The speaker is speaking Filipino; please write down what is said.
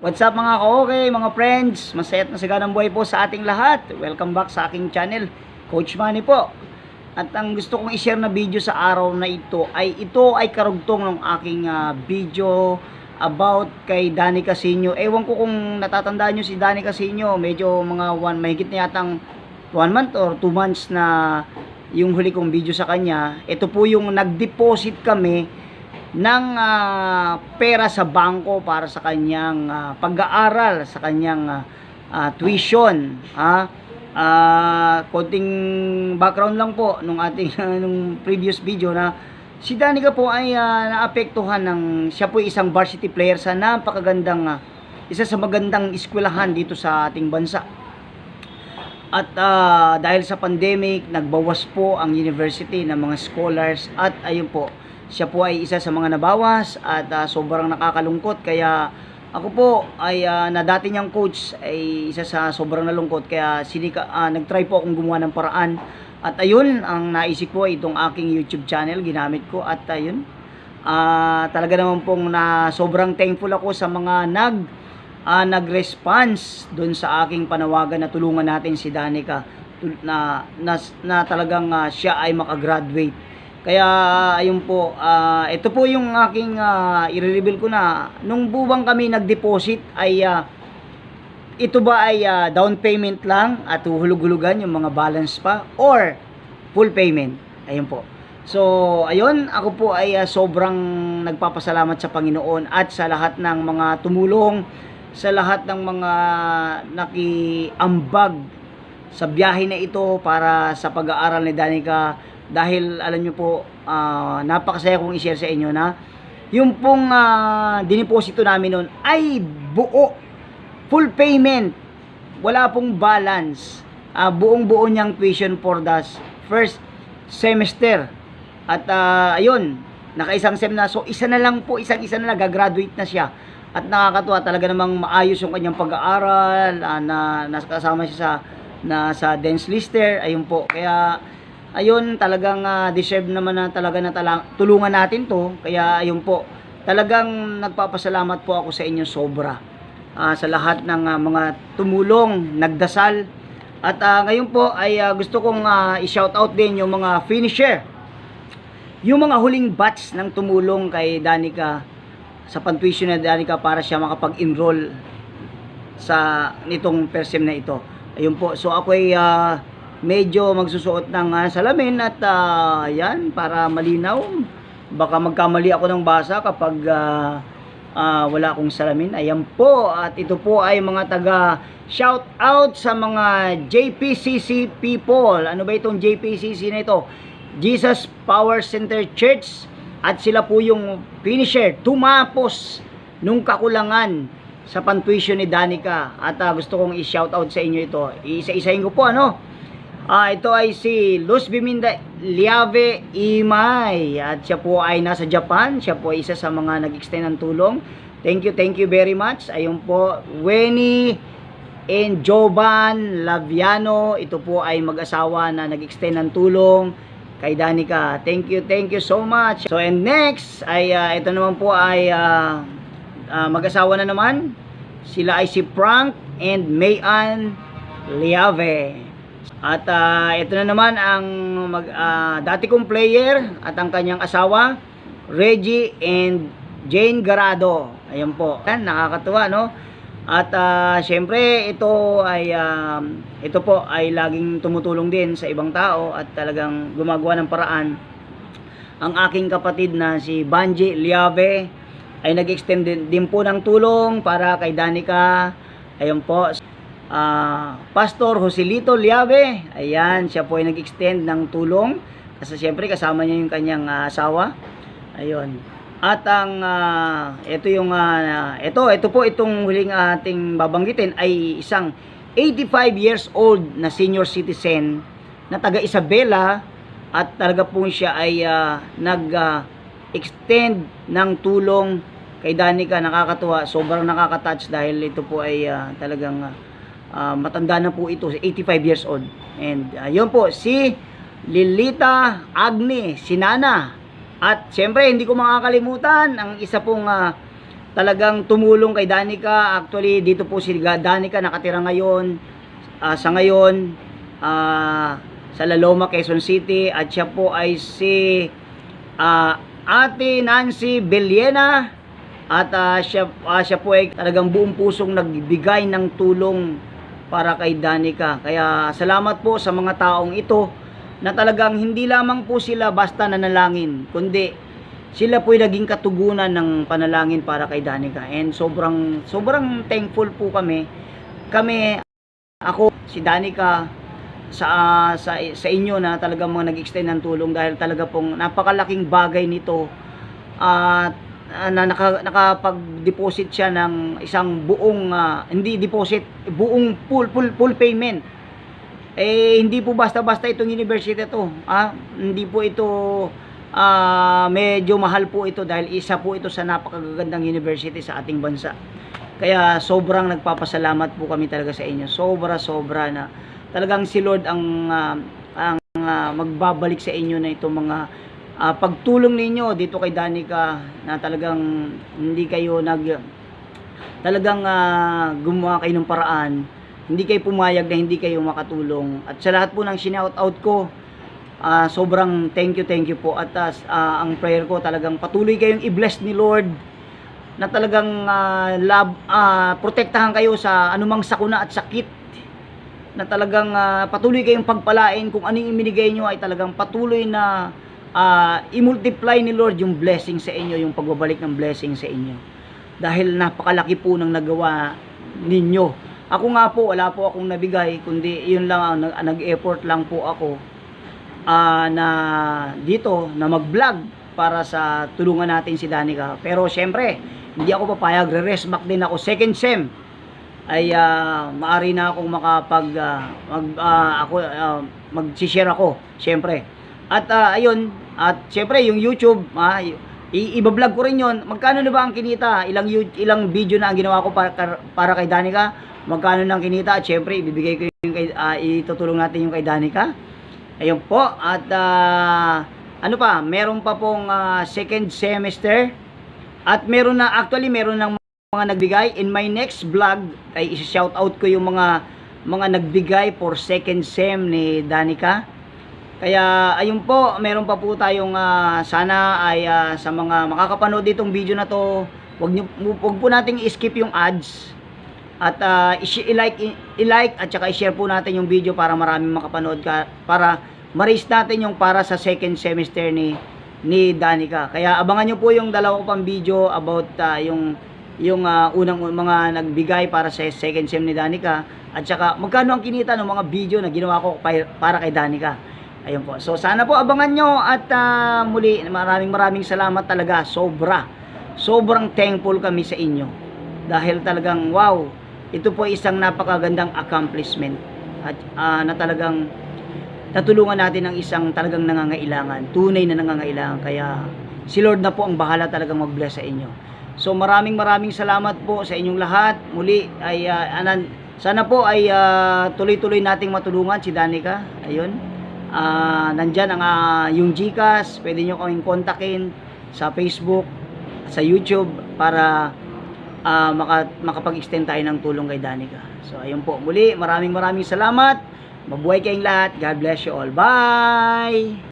What's up mga ka-okay, mga friends? Masaya at masaganang buhay po sa ating lahat. Welcome back sa aking channel, Coach Manny po. At ang gusto kong i-share na video sa araw na ito ay ito ay karugtong ng aking ah, video about kay Danny Casino. Ewan ko kung natatandaan nyo si Danny Casino, medyo mga one, mahigit na yatang one month or two months na yung huli kong video sa kanya. Ito po yung nag-deposit kami ng ah, pera sa bangko para sa kanyang ah, pag-aaral, sa kanyang ah, ah, tuition. Ah, Ah, konting background lang po nung ating nung previous video na si Danica po ay ah, naapektuhan ng siya po isang varsity player sa napakagandang ah, isa sa magandang eskwelahan dito sa ating bansa. At ah, dahil sa pandemic, nagbawas po ang university ng mga scholars at ayun po, siya po ay isa sa mga nabawas at ah, sobrang nakakalungkot. Kaya ako po ay ah, na dati niyang coach ay isa sa sobrang nalungkot. Kaya sinika, ah, nagtry po akong gumawa ng paraan. At ayun ang naisip ko itong aking YouTube channel ginamit ko. At ayun ah, talaga naman pong na sobrang thankful ako sa mga nag ah, nag-response doon sa aking panawagan na tulungan natin si Danica. Na, na, na talagang ah, siya ay makagraduate. Kaya ayun po, ah, ito po yung aking uh, i-reveal ko na nung buwang kami nag-deposit ay ah, ito ba ay ah, down payment lang at huhulog-hulugan yung mga balance pa or full payment? Ayun po. So, ayun, ako po ay ah, sobrang nagpapasalamat sa Panginoon at sa lahat ng mga tumulong, sa lahat ng mga nakiambag sa biyahe na ito para sa pag-aaral ni Danica dahil alam nyo po, ah, napakasaya kong i-share sa inyo na yung pong uh, diniposito namin noon ay buo, full payment, wala pong balance, Ah, buong buo niyang tuition for the first semester. At ah, ayun, nakaisang sem na, so isa na lang po, isang isa na lang, gagraduate na siya. At nakakatuwa talaga namang maayos yung kanyang pag-aaral, ah, na nakasama siya sa na sa dance lister, ayun po. Kaya ayun talagang ah, deserve naman na talaga na tala- tulungan natin to. Kaya ayun po, talagang nagpapasalamat po ako sa inyo sobra. Ah, sa lahat ng ah, mga tumulong, nagdasal. At ah, ngayon po ay ah, gusto kong ah, i-shout out din yung mga finisher. Yung mga huling batch ng tumulong kay Danica sa pantuition na Danica para siya makapag-enroll sa nitong persem na ito. Ayun po. So ako ay ah, medyo magsusuot ng ah, salamin at ah, yan para malinaw. Baka magkamali ako ng basa kapag ah, ah, wala akong salamin. Ayan po. At ito po ay mga taga shout out sa mga JPCC people. Ano ba itong JPCC na ito? Jesus Power Center Church at sila po yung finisher tumapos nung kakulangan sa pantuition ni Danica at ah, gusto kong i-shout out sa inyo ito isa-isahin ko po ano Ah, ito ay si Luz Biminda Liave Imay at siya po ay nasa Japan siya po ay isa sa mga nag-extend ng tulong thank you thank you very much ayun po Weni and Jovan Laviano ito po ay mag-asawa na nag-extend ng tulong kay Danica. Thank you, thank you so much. So and next ay ah, ito naman po ay ah, ah, mag-asawa na naman. Sila ay si Frank and Mayan Liave. At ah, ito na naman ang mag, ah, dati kong player at ang kanyang asawa, Reggie and Jane Garado. Ayan po. Nakakatuwa, no? At ah, syempre ito ay um, ito po ay laging tumutulong din sa ibang tao at talagang gumagawa ng paraan. Ang aking kapatid na si Banji Liave ay nag-extend din, din po ng tulong para kay Danica. Ayun po. Ah, Pastor Joselito Liave, ayan, siya po ay nag-extend ng tulong. Kasi syempre kasama niya yung kanyang ah, asawa. Ayun. At ang ah, ito yung ah, ito ito po itong huling ating babanggitin ay isang 85 years old na senior citizen na taga Isabela at talaga po siya ay ah, nag ah, extend ng tulong. Kay Danica nakakatuwa. Sobrang nakaka-touch dahil ito po ay ah, talagang ah, ah, matanda na po ito 85 years old and yun po si Lilita Agni Sinana at syempre, hindi ko makakalimutan ang isa pong ah, talagang tumulong kay Danica. Actually, dito po si Danica nakatira ngayon. Ah, sa ngayon, ah, sa Laloma, Quezon City. At siya po ay si ah, Ate Nancy Beliena. At ah, siya, ah, siya po ay talagang buong pusong nagbigay ng tulong para kay Danica. Kaya salamat po sa mga taong ito na talagang hindi lamang po sila basta nanalangin, kundi sila po ay naging katugunan ng panalangin para kay Danica. And sobrang sobrang thankful po kami. Kami ako si Danica sa sa sa inyo na talagang mga nag-extend ng tulong dahil talaga pong napakalaking bagay nito at ah, na naka, nakapag-deposit siya ng isang buong ah, hindi deposit buong full full full payment. Eh hindi po basta-basta itong university to ah. Hindi po ito ah, medyo mahal po ito dahil isa po ito sa napakagandang university sa ating bansa. Kaya sobrang nagpapasalamat po kami talaga sa inyo. Sobra sobra na. Talagang si Lord ang ah, ang ah, magbabalik sa inyo na itong mga ah, pagtulong ninyo dito kay Danica na talagang hindi kayo nag talagang ah, gumawa kayo ng paraan hindi kayo pumayag na hindi kayo makatulong. At sa lahat po ng shinout out ko ah, sobrang thank you thank you po. At ah, ang prayer ko talagang patuloy kayong i-bless ni Lord na talagang ah, love, ah, protektahan kayo sa anumang sakuna at sakit. Na talagang ah, patuloy kayong pagpalain. Kung anong iminigay nyo ay talagang patuloy na ah, i-multiply ni Lord yung blessing sa inyo, yung pagbabalik ng blessing sa inyo. Dahil napakalaki po ng nagawa ninyo. Ako nga po, wala po akong nabigay, kundi yun lang, ang nag- nag-effort lang po ako ah, na dito, na mag-vlog para sa tulungan natin si Danica. Pero syempre, hindi ako papayag, re-rest back din ako. Second sem, ay ah, maari na akong makapag ah, mag ah, ako ah, mag-share ako syempre at ah, ayun at syempre yung YouTube ah, i-vlog ko rin yon magkano na ba ang kinita? Ilang ilang video na ang ginawa ko para para kay Danica? Magkano nang kinita? At syempre ibibigay ko yung kay ah, itutulong natin yung kay Danica. Ayun po at ah, ano pa? Meron pa pong ah, second semester. At meron na actually meron ng mga nagbigay. In my next vlog ay i-shout out ko yung mga mga nagbigay for second sem ni Danica kaya ayun po meron pa po tayong ah, sana ay ah, sa mga makakapanood ditong video na to wag niyo wag po nating i-skip yung ads at i- i-like i-like at saka i-share po natin yung video para maraming makapanood ka para ma-raise natin yung para sa second semester ni ni Danica. Kaya abangan nyo po yung dalawa ko pang video about ah, yung yung ah, unang mga nagbigay para sa second sem ni Danica at saka magkano ang kinita ng mga video na ginawa ko pa- para kay Danica. Ayun po. So sana po abangan nyo at ah, muli maraming maraming salamat talaga. Sobra. Sobrang thankful kami sa inyo. Dahil talagang wow, ito po isang napakagandang accomplishment at ah, na talagang natulungan natin ng isang talagang nangangailangan, tunay na nangangailangan. Kaya si Lord na po ang bahala talagang mag-bless sa inyo. So maraming maraming salamat po sa inyong lahat. Muli ay ah, anan, sana po ay tuloy-tuloy nating matulungan si Danica. Ayun. Ah, nandyan ang ah, yung GCash, pwede nyo kaming kontakin sa Facebook, sa YouTube para ah, maka, makapag-extend tayo ng tulong kay Danica. So ayun po. Muli, maraming maraming salamat. Mabuhay kayong lahat. God bless you all. Bye!